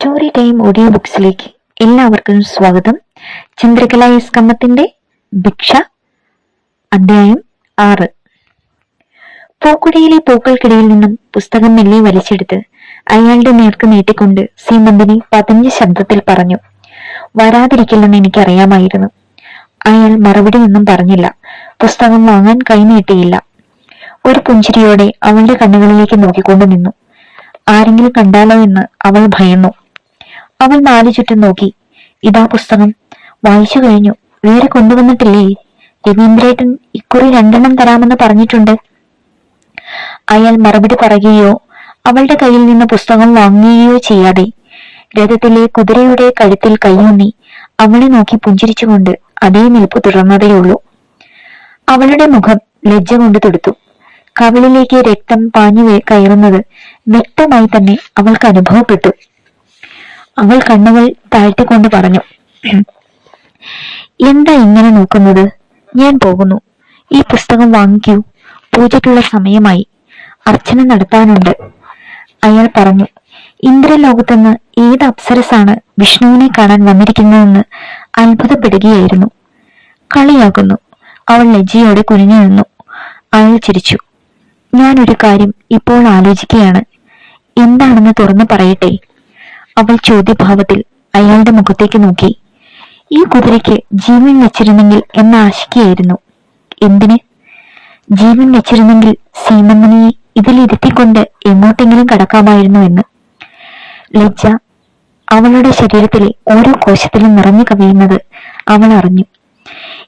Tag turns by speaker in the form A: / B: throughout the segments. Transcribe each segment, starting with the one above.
A: Story time audio ബുക്സിലേക്ക് എല്ലാവർക്കും സ്വാഗതം. ചന്ദ്രകല S കമ്മത്തിന്റെ ഭിക്ഷ അധ്യായം ആറ്. പൂക്കുടയിലെ പൂക്കൾക്കിടയിൽ നിന്നും പുസ്തകം മെല്ലെ വലിച്ചെടുത്ത് അയാളുടെ നേർക്ക് നീട്ടിക്കൊണ്ട് സീമന്തിനി പതിഞ്ഞ ശബ്ദത്തിൽ പറഞ്ഞു വരാതിരിക്കില്ലെന്ന് എനിക്കറിയാമായിരുന്നു. അയാൾ മറുപടി ഒന്നും പറഞ്ഞില്ല. പുസ്തകം വാങ്ങാൻ കൈനീട്ടിയില്ല ഒരു പുഞ്ചിരിയോടെ അവളുടെ കണ്ണുകളിലേക്ക് നോക്കിക്കൊണ്ട് നിന്നു. ആരെങ്കിലും കണ്ടാലോ എന്ന് അവൾ ഭയന്നു. അവൾ നാലു ചുറ്റും നോക്കി. ഇതാ പുസ്തകം. വായിച്ചു കഴിഞ്ഞു. വേറെ കൊണ്ടുവന്നിട്ടില്ലേ? രവീന്ദ്രേട്ടൻ ഇക്കുറി രണ്ടെണ്ണം തരാമെന്ന് പറഞ്ഞിട്ടുണ്ട്. അയാൾ മറുപടി പറയുകയോ അവളുടെ കയ്യിൽ നിന്ന് പുസ്തകം വാങ്ങുകയോ ചെയ്യാതെ രഥത്തിലെ കുതിരയുടെ കഴുത്തിൽ കൈയൂന്നി അവളെ നോക്കി പുഞ്ചിരിച്ചുകൊണ്ട് അതേ നിൽപ്പ് തുടർന്നതേയുള്ളൂ. അവളുടെ മുഖം ലജ്ജ കൊണ്ട് തൊടുത്തു. കവിളിലേക്ക് രക്തം പാഞ്ഞു കയറുന്നത് വ്യക്തമായി തന്നെ അവൾക്ക് അനുഭവപ്പെട്ടു. അവൾ കണ്ണുകൾ താഴ്ത്തിക്കൊണ്ട് പറഞ്ഞു എന്താ ഇങ്ങനെ നോക്കുന്നത്? ഞാൻ പോകുന്നു. ഈ പുസ്തകം വാങ്ങിക്കൂ. പൂജയ്ക്കുള്ള സമയമായി. അർച്ചന നടത്താനുണ്ട്. അയാൾ പറഞ്ഞു ഇന്ദ്രലോകത്തുനിന്ന് ഏത് അപ്സരസാണ് വിഷ്ണുവിനെ കാണാൻ വന്നിരിക്കുന്നതെന്ന് അത്ഭുതപ്പെടുകയായിരുന്നു. കളിയാകുന്നു അവൾ ലജ്ജയോടെ കുനിഞ്ഞു നിന്നു. അയാൾ ചിരിച്ചു ഞാനൊരു കാര്യം ഇപ്പോൾ ആലോചിക്കുകയാണ്. എന്താണെന്ന് തുറന്നു പറയട്ടെ. അവൾ ചോദ്യഭാവത്തിൽ അയാളുടെ മുഖത്തേക്ക് നോക്കി. ഈ കുതിരയ്ക്ക് ജീവൻ വെച്ചിരുന്നെങ്കിൽ എന്ന ആശിക്കുകയായിരുന്നു എന്തിന്? ജീവൻ വെച്ചിരുന്നെങ്കിൽ സീമന്തനിയെ ഇതിലിരുത്തിക്കൊണ്ട് എങ്ങോട്ടെങ്കിലും കടക്കാമായിരുന്നു എന്ന്. ലജ്ജ. അവളുടെ ശരീരത്തിലെ ഓരോ കോശത്തിലും നിറഞ്ഞു കവിയുന്നത് അവൾ അറിഞ്ഞു.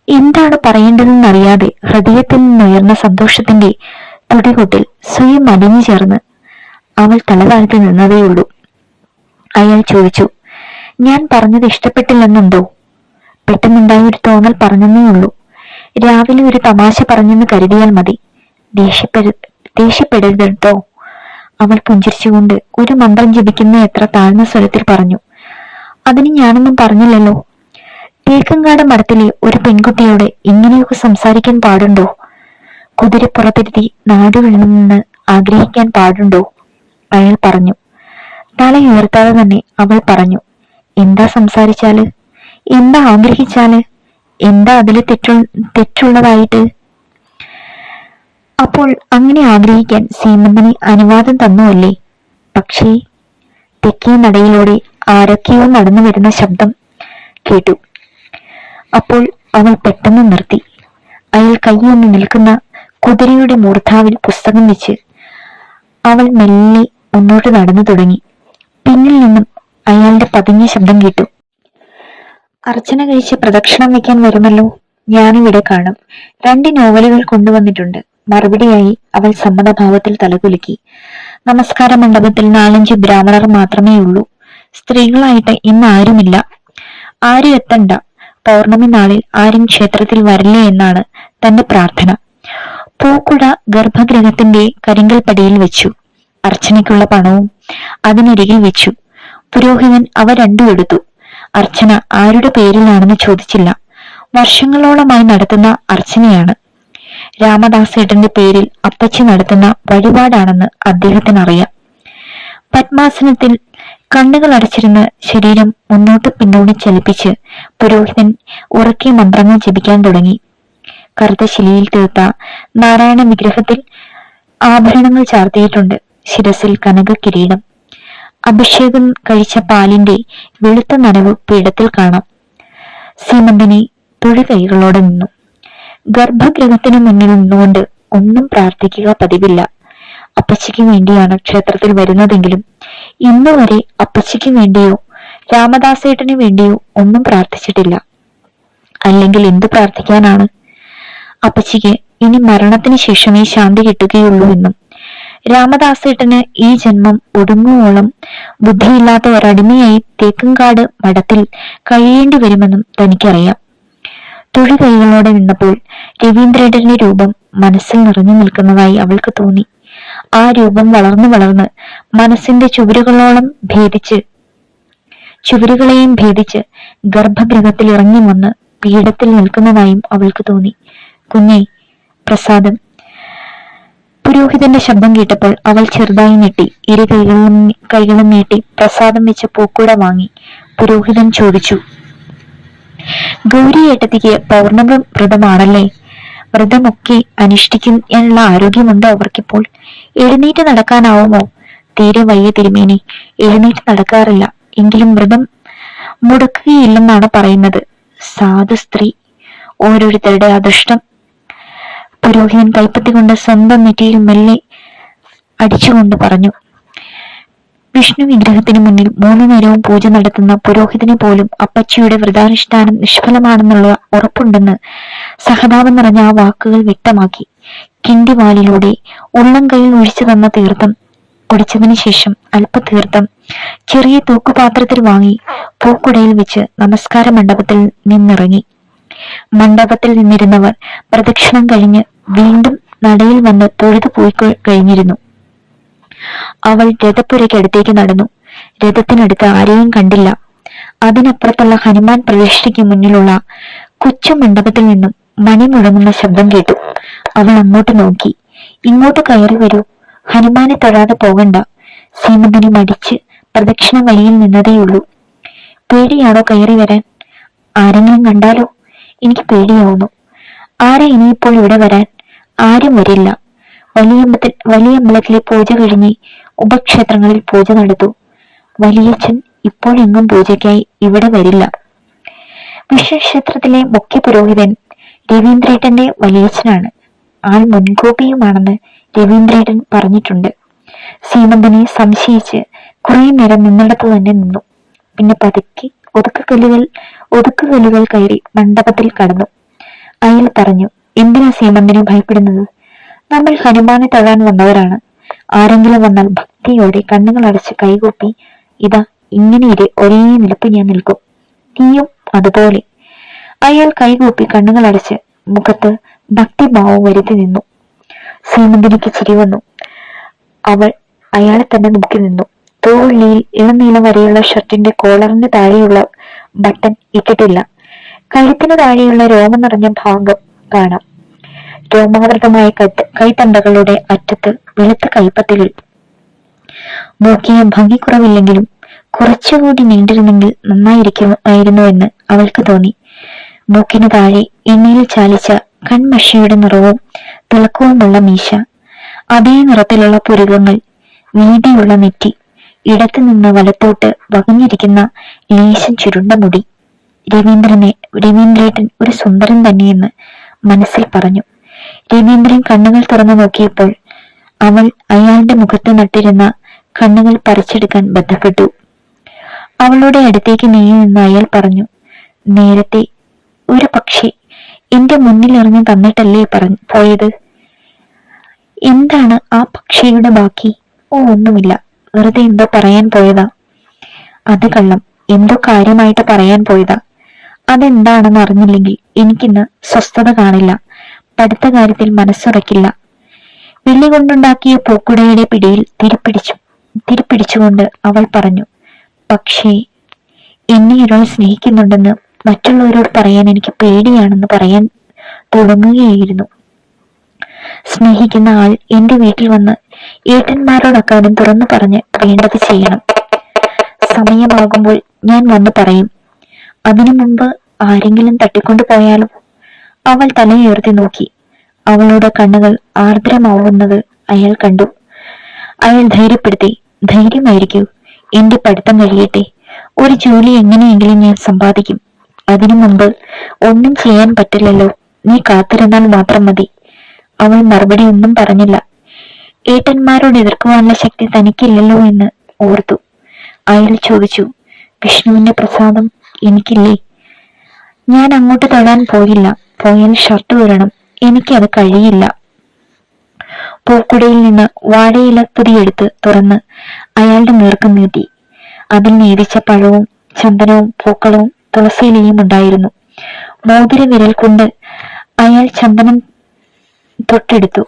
A: എന്താണ് പറയേണ്ടതെന്നറിയാതെ ഹൃദയത്തിൽ നിന്നുയർന്ന സന്തോഷത്തിന്റെ തുടികൊട്ടിൽ സ്വയം അലിഞ്ഞു ചേർന്ന് അവൾ തലതാഴ്ത്തി നിന്നതേയുള്ളൂ. അയാൾ ചോദിച്ചു ഞാൻ പറഞ്ഞത് ഇഷ്ടപ്പെട്ടില്ലെന്നുണ്ടോ? പെട്ടെന്നുണ്ടായ ഒരു തോന്നൽ പറഞ്ഞെന്നേ ഉള്ളൂ. രാവിലെ ഒരു തമാശ പറഞ്ഞെന്ന് കരുതിയാൽ മതി. ദേഷ്യപ്പെട ദേഷ്യപ്പെടരുത്? അവൾ പുഞ്ചിരിച്ചുകൊണ്ട് ഒരു മന്ത്രം ജപിക്കുന്ന എത്ര താഴ്ന്ന സ്വരത്തിൽ പറഞ്ഞു അതിന് ഞാനൊന്നും പറഞ്ഞില്ലല്ലോ. തേക്കങ്കാട് മഠത്തിലെ ഒരു പെൺകുട്ടിയോട് ഇങ്ങനെയൊക്കെ സംസാരിക്കാൻ പാടുണ്ടോ? കുതിരപ്പുറത്തിരുത്തി നാടുവിടണമെന്ന് ആഗ്രഹിക്കാൻ പാടുണ്ടോ? അയാൾ പറഞ്ഞു തല ഉയർത്താതെ തന്നെ അവൾ പറഞ്ഞു എന്താ സംസാരിച്ചാൽ? എന്താ ആഗ്രഹിച്ചാൽ? എന്താ അതിൽ തെറ്റു തെറ്റുള്ളതായിട്ട്? അപ്പോൾ അങ്ങനെ ആഗ്രഹിക്കാൻ സീമന്തിന് അനുവാദം തന്നുവല്ലേ? പക്ഷേ തെക്കേ നടയിലൂടെ ആരൊക്കെയോ നടന്നു വരുന്ന ശബ്ദം കേട്ടു. അപ്പോൾ അവൾ പെട്ടെന്ന് നിർത്തി. അയാൾ കൈയൊന്ന് നിൽക്കുന്ന കുതിരയുടെ മൂർധാവിൽ പുസ്തകം വെച്ച് അവൾ മെല്ലെ മുന്നോട്ട് നടന്നു തുടങ്ങി. പിന്നിൽ നിന്നും അയാളുടെ പതിഞ്ഞ ശബ്ദം കേട്ടു. അർച്ചന കഴിച്ച് പ്രദക്ഷിണം വയ്ക്കാൻ വരുമല്ലോ? ഞാനിവിടെ കാണും. രണ്ട് നോവലുകൾ കൊണ്ടുവന്നിട്ടുണ്ട്. മറുപടിയായി അവൾ സമ്മതഭാവത്തിൽ തലകുലുക്കി. നമസ്കാര മണ്ഡപത്തിൽ നാലഞ്ച് ബ്രാഹ്മണർ മാത്രമേ ഉള്ളൂ. സ്ത്രീകളായിട്ട് ഇന്ന് ആരുമില്ല. ആരും എത്തണ്ട? പൗർണമി നാളിൽ ആരും ക്ഷേത്രത്തിൽ വരില്ലേ എന്നാണ് തന്റെ പ്രാർത്ഥന. പൂക്കുട ഗർഭഗൃഹത്തിന്റെ കരിങ്കൽപ്പടിയിൽ വെച്ചു. അർച്ചനയ്ക്കുള്ള പണവും അതിനരികിൽ വെച്ചു. പുരോഹിതൻ അവ രണ്ടും എടുത്തു. അർച്ചന ആരുടെ പേരിലാണെന്ന് ചോദിച്ചില്ല. വർഷങ്ങളോളമായി നടത്തുന്ന അർച്ചനയാണ്. രാമദാസേട്ടന്റെ പേരിൽ അപ്പച്ചി നടത്തുന്ന വഴിപാടാണെന്ന് അദ്ദേഹത്തിന് അറിയാം പത്മാസനത്തിൽ കണ്ണുകൾ അടച്ചിരുന്ന് ശരീരം മുന്നോട്ട് പിന്നോട്ട് ചലിപ്പിച്ച് പുരോഹിതൻ ഉറക്കെ മന്ത്രങ്ങൾ ജപിക്കാൻ തുടങ്ങി. കറുത്ത ശിലയിൽ തീർത്ത നാരായണ വിഗ്രഹത്തിൽ ആഭരണങ്ങൾ ചാർത്തിയിട്ടുണ്ട്. ശിരസിൽ കനക കിരീടം. അഭിഷേകം കഴിച്ച പാലിന്റെ വെളുത്ത നനവ് പീഠത്തിൽ കാണാം. സീമന്തനെ തൊഴു കൈകളോടെ നിന്നു. ഗർഭഗൃഹത്തിന് മുന്നിൽ നിന്നുകൊണ്ട് ഒന്നും പ്രാർത്ഥിക്കുക പതിവില്ല. അപ്പച്ചയ്ക്ക് വേണ്ടിയാണ് ക്ഷേത്രത്തിൽ വരുന്നതെങ്കിലും ഇന്നുവരെ അപ്പച്ചയ്ക്ക് വേണ്ടിയോ രാമദാസേട്ടന് വേണ്ടിയോ ഒന്നും പ്രാർത്ഥിച്ചിട്ടില്ല. അല്ലെങ്കിൽ എന്ത് പ്രാർത്ഥിക്കാനാണ്? അപ്പച്ചിക്ക് ഇനി മരണത്തിന് ശേഷമേ ശാന്തി കിട്ടുകയുള്ളൂ എന്നും രാമദാസേട്ടന് ഈ ജന്മം ഒടുങ്ങുവോളം ബുദ്ധിയില്ലാത്ത ഒരടിമയായി തേക്കുംകാട് മഠത്തിൽ കഴിയേണ്ടി വരുമെന്നും തനിക്കറിയാം. തൊഴി കൈകളോടെ നിന്നപ്പോൾ രവീന്ദ്രേട്ടന്റെ രൂപം മനസ്സിൽ നിറഞ്ഞു നിൽക്കുന്നതായി അവൾക്ക് തോന്നി. ആ രൂപം വളർന്നു വളർന്ന് മനസ്സിന്റെ ചുവരുകളോളം ഭേദിച്ച് ചുവരുകളെയും ഭേദിച്ച് ഗർഭഗൃഹത്തിൽ ഇറങ്ങി വന്ന് പീഠത്തിൽ നിൽക്കുന്നതായും അവൾക്ക് തോന്നി. കുഞ്ഞെ പ്രസാദം പുരോഹിതന്റെ ശബ്ദം കേട്ടപ്പോൾ അവൾ ചെറുതായി ഞെട്ടി. ഇരു കൈകളും കൈകളും നീട്ടി പ്രസാദം വെച്ച പൂക്കൂട വാങ്ങി. പുരോഹിതൻ ചോദിച്ചു ഗൗരി ഏട്ടത്തിക്ക് പൗർണമി വ്രതമാണല്ലേ വ്രതമൊക്കെ അനുഷ്ഠിക്കാനുള്ള ആരോഗ്യമുണ്ടോ അവർക്കിപ്പോൾ? എഴുന്നേറ്റ് നടക്കാനാവുമോ? തീരെ വയ്യ തിരുമേനി. എഴുന്നേറ്റ് നടക്കാറില്ല. എങ്കിലും വ്രതം മുടക്കുകയില്ലെന്നാണ് പറയുന്നത്. സാധു സ്ത്രീ ഓരോരുത്തരുടെ അദൃഷ്ടം പുരോഹിതൻ കൈപ്പത്തി കൊണ്ട് സ്വന്തം നെറ്റിയിൽ മെല്ലെ അടിച്ചുകൊണ്ട് പറഞ്ഞു വിഷ്ണു വിഗ്രഹത്തിന് മുന്നിൽ മൂന്നു നേരവും പൂജ നടത്തുന്ന പുരോഹിതനെ പോലും അപ്പച്ചിയുടെ വ്രതാനുഷ്ഠാനം നിഷ്ഫലമാണെന്നുള്ള ഉറപ്പുണ്ടെന്ന് സഹതാപം നിറഞ്ഞ ആ വാക്കുകൾ വ്യക്തമാക്കി. കിണ്ടിവാലിലൂടെ ഉള്ളം കയ്യിൽ ഒഴിച്ചു തന്ന തീർത്ഥം കുടിച്ചതിന് ശേഷം അല്പ തീർത്ഥം ചെറിയ തൂക്കുപാത്രത്തിൽ വാങ്ങി പൂക്കുടയിൽ വെച്ച് നമസ്കാര മണ്ഡപത്തിൽ നിന്നിറങ്ങി. മണ്ഡപത്തിൽ നിന്നിരുന്നവർ പ്രദക്ഷിണം കഴിഞ്ഞ് വീണ്ടും നടയിൽ വന്ന് തൊഴുതു പോയി കഴിഞ്ഞിരുന്നു. അവൾ രഥപ്പുരയ്ക്കടുത്തേക്ക് നടന്നു. രഥത്തിനടുത്ത് ആരെയും കണ്ടില്ല. അതിനപ്പുറത്തുള്ള ഹനുമാൻ പ്രതിഷ്ഠയ്ക്ക് മുന്നിലുള്ള കൊച്ചു മണ്ഡപത്തിൽ നിന്നും മണി മുഴങ്ങുന്ന ശബ്ദം കേട്ടു. അവൾ അങ്ങോട്ട് നോക്കി. ഇങ്ങോട്ട് കയറി വരൂ. ഹനുമാനെ തൊഴാതെ പോകണ്ട. സീമന്തിനി മടിച്ച് പ്രദക്ഷിണ വഴിയിൽ നിന്നതേയുള്ളൂ. പേടിയാണോ കയറി വരാൻ? ആരെങ്കിലും കണ്ടാലോ? എനിക്ക് പേടിയാവുന്നു. ആരെ ഇനിയിപ്പോൾ ഇവിടെ വരാൻ? ആരും വരില്ല. വലിയമ്പത്തിൽ വലിയ അമ്പലത്തിലെ പൂജ കഴിഞ്ഞ് ഉപക്ഷേത്രങ്ങളിൽ പൂജ നടത്തു വലിയച്ഛൻ ഇപ്പോഴെങ്ങും പൂജയ്ക്കായി ഇവിടെ വരില്ല. വിഷ്ണുക്ഷേത്രത്തിലെ മുഖ്യ പുരോഹിതൻ രവീന്ദ്രേട്ടന്റെ വലിയച്ഛനാണ്. ആൾ മുൻകോപിയുമാണെന്ന് രവീന്ദ്രേട്ടൻ പറഞ്ഞിട്ടുണ്ട്. സീമന്തനെ സംശയിച്ച് കുറെ നേരം നിന്നിടത്ത് തന്നെ നിന്നു. പിന്നെ പതുക്കി ഒതുക്കുകല്ലുകൾ ഒതുക്കുകല്ലുകൾ കയറി മണ്ഡപത്തിൽ കടന്നു. അയാൾ പറഞ്ഞു എന്തിനാ സീമന്തിനെ ഭയപ്പെടുന്നത്? നമ്മൾ ഹനുമാനെ തൊഴാൻ വന്നവരാണ്. ആരെങ്കിലും വന്നാൽ ഭക്തിയോടെ കണ്ണുകൾ അടച്ച് കൈകൂപ്പി ഇതാ ഇങ്ങനെയിരെ ഒരേ നിലപ്പ് ഞാൻ നിൽക്കും. നീയും അതുപോലെ. അയാൾ കൈകൂപ്പി കണ്ണുകൾ അടച്ച് മുഖത്ത് ഭക്തിഭാവം വരുത്തി നിന്നു. സീമന്തിനിക്ക് ചിരി വന്നു. അവൾ അയാളെ തന്നെ നോക്കി നിന്നു. തോളിൽ ഇളനീളം വരെയുള്ള ഷർട്ടിന്റെ കോളറിന് താഴെയുള്ള ബട്ടൺ ഇട്ടിട്ടില്ല. കഴുത്തിന് താഴെയുള്ള രോമം നിറഞ്ഞ ഭാഗം കാണാം. രോമാവൃതമായ കത്ത് കൈത്തണ്ടകളുടെ അറ്റത്ത് വെളുത്ത കൈപ്പത്തികൾ. ഭംഗി കുറവില്ലെങ്കിലും കുറച്ചുകൂടി നീണ്ടിരുന്നെങ്കിൽ നന്നായിരിക്കുമായിരുന്നു എന്ന് അവൾക്ക് തോന്നി. മൂക്കിന് താഴെ എണ്ണയിൽ ചാലിച്ച കൺമഷിയുടെ നിറവും തിളക്കവുമുള്ള മീശ. അതേ നിറത്തിലുള്ള പുരുകങ്ങൾ വീതിയുള്ള നെറ്റി. ഇടത്തു നിന്ന് വലത്തോട്ട് വകഞ്ഞിരിക്കുന്ന ലേശം ചുരുണ്ട മുടി. രവീന്ദ്രനെ രവീന്ദ്രേട്ടൻ ഒരു സുന്ദരൻ തന്നെയെന്ന് മനസ്സിൽ പറഞ്ഞു. രവീന്ദ്രൻ കണ്ണുകൾ തുറന്നു നോക്കിയപ്പോൾ അവൾ അയാളുടെ മുഖത്ത് നട്ടിരുന്ന കണ്ണുകൾ പറിച്ചെടുക്കാൻ ബന്ധപ്പെട്ടു അവളുടെ അടുത്തേക്ക് നീങ്ങി നിന്ന് അയാൾ പറഞ്ഞു നേരത്തെ ഒരു പക്ഷി എന്റെ മുന്നിൽ ഇറങ്ങി തന്നിട്ടല്ലേ പറഞ്ഞു പോയത്? എന്താണ് ആ പക്ഷിയുടെ ബാക്കി? ഓ ഒന്നുമില്ല. വെറുതെ എന്തോ പറയാൻ പോയതാ. അത് കള്ളം. എന്തോ കാര്യമായിട്ട് പറയാൻ പോയതാ. അതെന്താണെന്ന് അറിഞ്ഞില്ലെങ്കിൽ എനിക്കിന്ന് സ്വസ്ഥത കാണില്ല. പഠിത്ത കാര്യത്തിൽ മനസ്സുറക്കില്ല. വെള്ളി കൊണ്ടുണ്ടാക്കിയ പൂക്കുടയുടെ പിടിയിൽ തിരിപ്പിടിച്ചു. തിരിപ്പിടിച്ചുകൊണ്ട് അവൾ പറഞ്ഞു പക്ഷേ എന്നെ ഒരാൾ സ്നേഹിക്കുന്നുണ്ടെന്ന് മറ്റുള്ളവരോട് പറയാൻ എനിക്ക് പേടിയാണെന്ന് പറയാൻ തുടങ്ങുകയായിരുന്നു. സ്നേഹിക്കുന്ന ആൾ എന്റെ വീട്ടിൽ വന്ന് ഏട്ടന്മാരോടൊക്കാനും തുറന്നു പറഞ്ഞ് വേണ്ടത് ചെയ്യണം. സമയമാകുമ്പോൾ ഞാൻ വന്ന് പറയും അതിനു മുമ്പ് ആരെങ്കിലും തട്ടിക്കൊണ്ടു പോയാലോ? അവൾ തലയുയർത്തി നോക്കി. അവളുടെ കണ്ണുകൾ ആർദ്രമാവുന്നത് അയാൾ കണ്ടു. അയാൾ ധൈര്യപ്പെടുത്തി ധൈര്യമായിരിക്കൂ. എന്റെ പഠിത്തം കഴിയട്ടെ. ഒരു ജോലി എങ്ങനെയെങ്കിലും ഞാൻ സമ്പാദിക്കും. അതിനു മുമ്പ് ഒന്നും ചെയ്യാൻ പറ്റില്ലല്ലോ. നീ കാത്തിരുന്നാൽ മാത്രം മതി. അവൾ മറുപടി ഒന്നും പറഞ്ഞില്ല. ഏട്ടന്മാരോട് എതിർക്കുവാനുള്ള ശക്തി തനിക്കില്ലല്ലോ എന്ന് ഓർത്തു. അയാൾ ചോദിച്ചു വിഷ്ണുവിന്റെ പ്രസാദം എനിക്കില്ലേ? ഞാൻ അങ്ങോട്ട് തൊടാൻ പോയില്ല. പോയാൽ ഷർട്ട് വരണം എനിക്കത് കഴിയില്ല. പൂക്കുടയിൽ നിന്ന് വാഴയില പുതിയെടുത്ത് തുറന്ന് അയാളുടെ നേർക്ക് നീട്ടി. അതിൽ നേതിച്ച പഴവും ചന്ദനവും പൂക്കളവും തുളസിയിലയും ഉണ്ടായിരുന്നു. മോതിര വിരൽ കൊണ്ട് അയാൾ ചന്ദനം തൊട്ടെടുത്തു.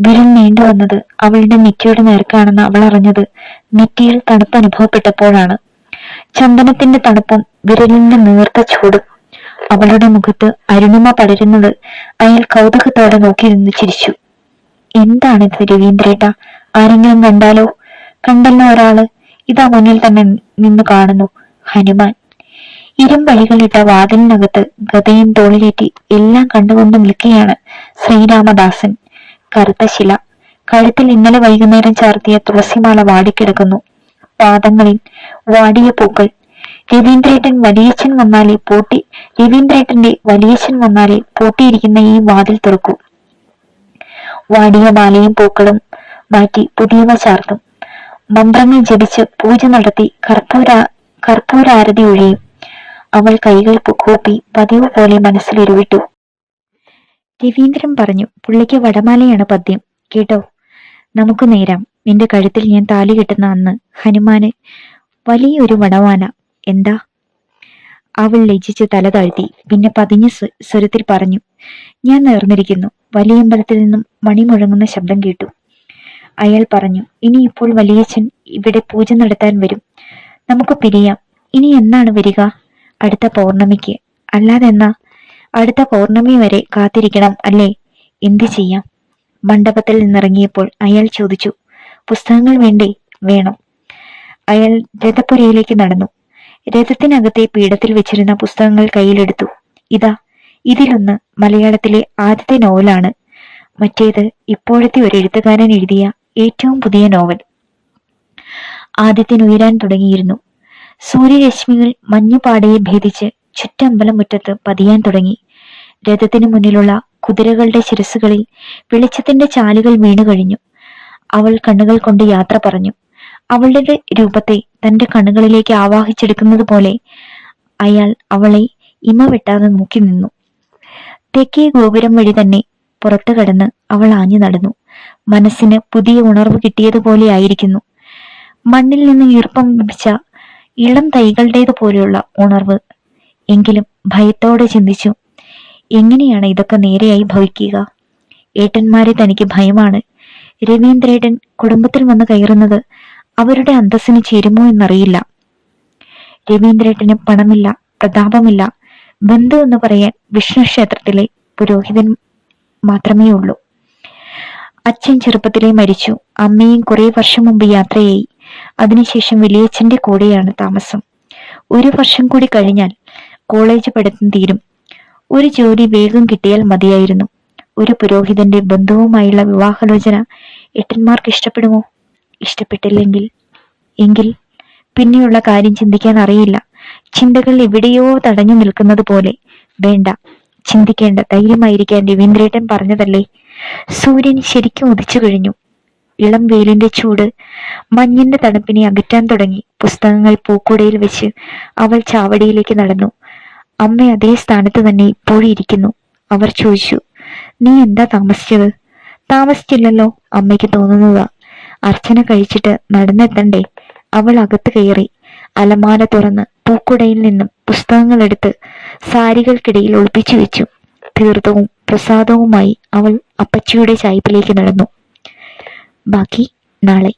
A: വിരൽ നീണ്ടു വന്നത് അവളുടെ നെറ്റിയുടെ നേർക്കാണെന്ന് അവൾ അറിഞ്ഞത് നെറ്റിയിൽ തണുപ്പ് അനുഭവപ്പെട്ടപ്പോഴാണ്. ചന്ദനത്തിന്റെ തണുപ്പും വിരലിന്റെ നേർത്ത ചൂടും അവളുടെ മുഖത്ത് അരുണിമ പടരുന്നത് അയാൾ കൗതുകത്തോടെ നോക്കി നിന്ന് ചിരിച്ചു. എന്താണിത് രവീന്ദ്രേട്ട? ആരെങ്കിലും കണ്ടാലോ? കണ്ടല്ലോ ഒരാൾ. ഇതാ മുന്നിൽ തന്നെ നിന്ന് കാണുന്നു ഹനുമാൻ. ഇരുമ്പഴികളിട്ട വാതിലിനകത്ത് ഗതയും തോളിലേറ്റി എല്ലാം കണ്ടുകൊണ്ട് നിൽക്കുകയാണ് ശ്രീരാമദാസൻ. കറുത്ത ശില. കഴുത്തിൽ ഇന്നലെ വൈകുന്നേരം ചാർത്തിയ തുളസിമാല വാടിക്കിടക്കുന്നു. പാദങ്ങളിൽ വാടിയ പൂക്കൾ. രവീന്ദ്രേട്ടൻ വലിയച്ഛൻ വന്നാലേ പൂട്ടി രവീന്ദ്രേട്ടന്റെ വലിയച്ഛൻ വന്നാലേ പൂട്ടിയിരിക്കുന്ന ഈ വാതിൽ തുറക്കൂ. വാടിയ മാലയും പൂക്കളും മാറ്റി പുതിയവ ചാർത്തും. മന്ത്രങ്ങൾ ജപിച്ച് പൂജ നടത്തി കർപ്പൂര കർപ്പൂരാരതി ഒഴിയും. അവൾ കൈകൾ കൂപ്പി പതിവ് പോലെ മനസ്സിൽ ഇരുവിട്ടു രവീന്ദ്രൻ പറഞ്ഞു പുള്ളിക്ക് വടമാലയാണ് പദ്യം. കേട്ടോ നമുക്ക് നേരാം. നിന്റെ കഴുത്തിൽ ഞാൻ താലി കെട്ടുന്ന അന്ന് ഹനുമാന് വലിയൊരു വടമാല എന്താ? അവൾ ലജ്ജിച്ച് തല താഴ്ത്തി. പിന്നെ പതിഞ്ഞ സ്വരത്തിൽ പറഞ്ഞു ഞാൻ നേർന്നിരിക്കുന്നു. വലിയമ്പലത്തിൽ നിന്നും മണി മുഴങ്ങുന്ന ശബ്ദം കേട്ടു. അയാൾ പറഞ്ഞു ഇനി ഇപ്പോൾ വലിയച്ഛൻ ഇവിടെ പൂജ നടത്താൻ വരും. നമുക്ക് പിരിയാം. ഇനി എന്നാണ് വരിക? അടുത്ത പൗർണമിക്ക്. അല്ലാതെ എന്നാ അടുത്ത പൗർണമി വരെ കാത്തിരിക്കണം അല്ലേ? എന്ത് ചെയ്യാം? മണ്ഡപത്തിൽ നിന്നിറങ്ങിയപ്പോൾ അയാൾ ചോദിച്ചു പുസ്തകങ്ങൾ വേണ്ടേ? വേണം. അയാൾ രഥപുരയിലേക്ക് നടന്നു. രഥത്തിനകത്തെ പീഠത്തിൽ വെച്ചിരുന്ന പുസ്തകങ്ങൾ കയ്യിലെടുത്തു. ഇതാ ഇതിലൊന്ന് മലയാളത്തിലെ ആദ്യത്തെ നോവലാണ്. മറ്റേത് ഇപ്പോഴത്തെ ഒരു എഴുത്തുകാരൻ എഴുതിയ ഏറ്റവും പുതിയ നോവൽ. ആദ്യത്തിന് ഉയരാൻ തുടങ്ങിയിരുന്നു. സൂര്യരശ്മികൾ മഞ്ഞുപാടയെ ഭേദിച്ച് ചുറ്റമ്പലമുറ്റത്ത് പതിയാൻ തുടങ്ങി. രഥത്തിനു മുന്നിലുള്ള കുതിരകളുടെ ശിരസുകളിൽ വെളിച്ചത്തിന്റെ ചാലുകൾ വീണു കഴിഞ്ഞു അവൾ കണ്ണുകൾ കൊണ്ട് യാത്ര പറഞ്ഞു. അവളുടെ രൂപത്തെ തന്റെ കണ്ണുകളിലേക്ക് ആവാഹിച്ചെടുക്കുന്നത് പോലെ അയാൾ അവളെ ഇമ വെട്ടാതെ നോക്കി നിന്നു. തെക്കേ ഗോപുരം വഴി തന്നെ പുറത്തു കടന്ന് അവൾ ആഞ്ഞു നടന്നു. മനസ്സിന് പുതിയ ഉണർവ് കിട്ടിയതുപോലെ ആയിരിക്കുന്നു. മണ്ണിൽ നിന്ന് ഈർപ്പം ലഭിച്ച ഇളം തൈകളുടേതുപോലെയുള്ള ഉണർവ്. എങ്കിലും ഭയത്തോടെ ചിന്തിച്ചു എങ്ങനെയാണ് ഇതൊക്കെ നേരെയായി ഭവിക്കുക? ഏട്ടന്മാരെ തനിക്ക് ഭയമാണ്. രവീന്ദ്രേട്ടൻ കുടുംബത്തിൽ വന്ന് കയറുന്നത് അവരുടെ അന്തസ്സിന് ചേരുമോ എന്നറിയില്ല. രവീന്ദ്രേട്ടന് പണമില്ല പ്രതാപമില്ല. ബന്ധു എന്ന് പറയാൻ വിഷ്ണു ക്ഷേത്രത്തിലെ പുരോഹിതൻ മാത്രമേ ഉള്ളൂ അച്ഛൻ ചെറുപ്പത്തിലെ മരിച്ചു. അമ്മയും കുറെ വർഷം മുമ്പ് യാത്രയായി. അതിനുശേഷം വലിയച്ഛന്റെ കൂടെയാണ് താമസം. ഒരു വർഷം കൂടി കഴിഞ്ഞാൽ കോളേജ് പഠിത്തം തീരും. ഒരു ജോലി വേഗം കിട്ടിയാൽ മതിയായിരുന്നു. ഒരു പുരോഹിതന്റെ ബന്ധുവുമായുള്ള വിവാഹാലോചന എട്ടന്മാർക്ക് ഇഷ്ടപ്പെടുമോ? ഇഷ്ടപ്പെട്ടില്ലെങ്കിൽ എങ്കിൽ പിന്നെയുള്ള കാര്യം ചിന്തിക്കാൻ അറിയില്ല. ചിന്തകൾ എവിടെയോ തടഞ്ഞു നിൽക്കുന്നത് പോലെ. വേണ്ട ചിന്തിക്കേണ്ട. ധൈര്യമായിരിക്കാൻ രവീന്ദ്രേട്ടൻ പറഞ്ഞതല്ലേ? സൂര്യൻ ശരിക്കും ഉദിച്ചു കഴിഞ്ഞു. ഇളം വെയിലിന്റെ ചൂട് മഞ്ഞിന്റെ തണുപ്പിനെ അകറ്റാൻ തുടങ്ങി. പുസ്തകങ്ങൾ പൂക്കുടയിൽ വെച്ച് അവൾ ചാവടിയിലേക്ക് നടന്നു. അമ്മ അതേ സ്ഥാനത്ത് തന്നെ ഇപ്പോഴും ഇരിക്കുന്നു. അവർ ചോദിച്ചു നീ എന്താ താമസിച്ചത്? താമസിച്ചില്ലല്ലോ അമ്മയ്ക്ക് തോന്നുന്നതാ. അർച്ചന കഴിച്ചിട്ട് നടന്നെത്തണ്ടേ? അവൾ അകത്ത് കയറി. അലമാര തുറന്ന് പൂക്കുടയിൽ നിന്നും പുസ്തകങ്ങൾ എടുത്ത് സാരികൾക്കിടയിൽ ഒളിപ്പിച്ചു വെച്ചു. തീർത്ഥവും പ്രസാദവുമായി അവൾ അപ്പച്ചിയുടെ ചായ്പിലേക്ക് നടന്നു. ബാക്കി നാളെ.